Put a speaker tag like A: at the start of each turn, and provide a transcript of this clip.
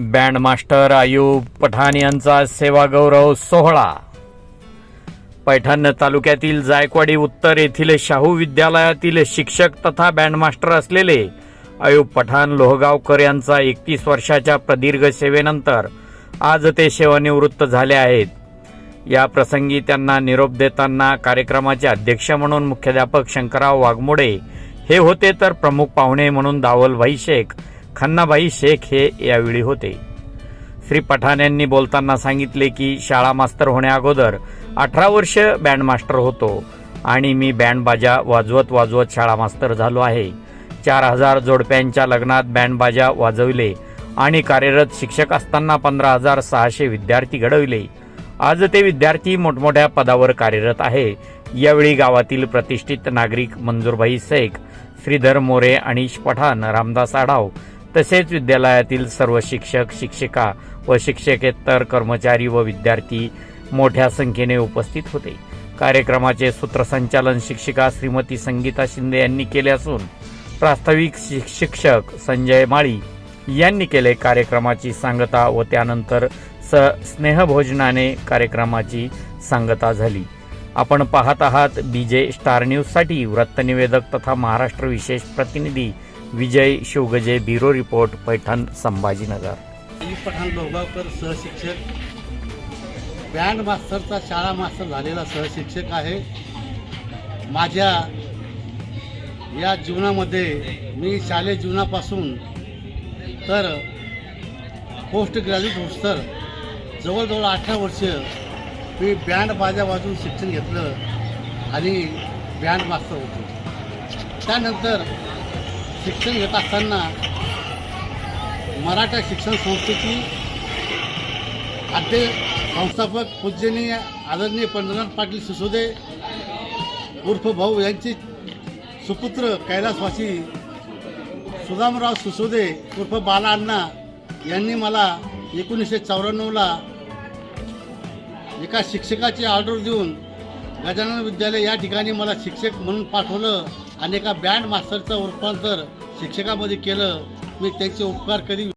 A: Band master Ayub Pathan यांचा सेवा गौरव सोहळा. पैठण तालुक्यातील जायकवाडी उत्तर येथील शाहू विद्यालयातील शिक्षक तथा बँड मास्टर असलेले आयूब पठाण लोहगावकर यांचा एकतीस वर्षाच्या प्रदीर्घ सेवेनंतर आज ते सेवानिवृत्त झाले आहेत. या प्रसंगी त्यांना निरोप देताना कार्यक्रमाचे अध्यक्ष म्हणून मुख्याध्यापक शंकरराव वाघमोडे हे होते तर प्रमुख पाहुणे म्हणून दावलभाई शेख खन्नाबाई शेख हे यावेळी होते. श्री पठाण यांनी बोलताना सांगितले की शाळा मास्तर होण्याअगोदर अठरा वर्ष बँड मास्टर होतो आणि मी बँड बाजा वाजवत वाजवत शाळा मास्तर झालो आहे. चार हजार जोडप्यांच्या लग्नात बँड बाजा वाजवले आणि कार्यरत शिक्षक असताना पंधरा हजार सहाशे विद्यार्थी घडविले. आज ते विद्यार्थी मोठमोठ्या पदावर कार्यरत आहे. यावेळी गावातील प्रतिष्ठित नागरिक मंजूरभाई शेख श्रीधर मोरे अनिश पठाण रामदास आढाव तसेच विद्यालयातील सर्व शिक्षक शिक्षिका व शिक्षकेतर कर्मचारी व विद्यार्थी मोठ्या संख्येने उपस्थित होते. कार्यक्रमाचे सूत्रसंचालन शिक्षिका श्रीमती संगीता शिंदे यांनी केले असून प्रास्ताविक शि- शिक्षक संजय माळी यांनी केले कार्यक्रमाची सांगता व त्यानंतर स स्नेहभोजनाने कार्यक्रमाची सांगता झाली. आपण पाहत आहात बीजे स्टार न्यूजसाठी वृत्तनिवेदक तथा महाराष्ट्र विशेष प्रतिनिधी विजय शिवगजे ब्युरो रिपोर्ट पैठण संभाजीनगर.
B: पठाण लोगावकर सहशिक्षक. बँड मास्तरचा शाळा मास्तर झालेला सहशिक्षक आहे. माझ्या या जीवनामध्ये मी शालेय जीवनापासून तर पोस्ट ग्रॅज्युएट होस्तर जवळजवळ अठरा वर्ष मी बँड बाजा वाजवून शिक्षण घेतलं आणि बँड मास्तर होतो. त्यानंतर शिक्षण घेत असताना मराठा शिक्षण संस्थेची अध्यक्ष संस्थापक पूजनीय आदरणीय पंढरनाथ पाटील सिसोदे उर्फ भाऊ यांचे सुपुत्र कैलासवासी सुदामराव सिसोदे उर्फ बाला अण्णा यांनी मला एकोणीसशे चौऱ्याण्णवला एका शिक्षकाची ऑर्डर देऊन गजानन विद्यालय या ठिकाणी मला शिक्षक म्हणून पाठवलं. आणि एका बँड मास्टरचं रूपांतर शिक्षकामध्ये केलं मी त्यांचे उपकार कधी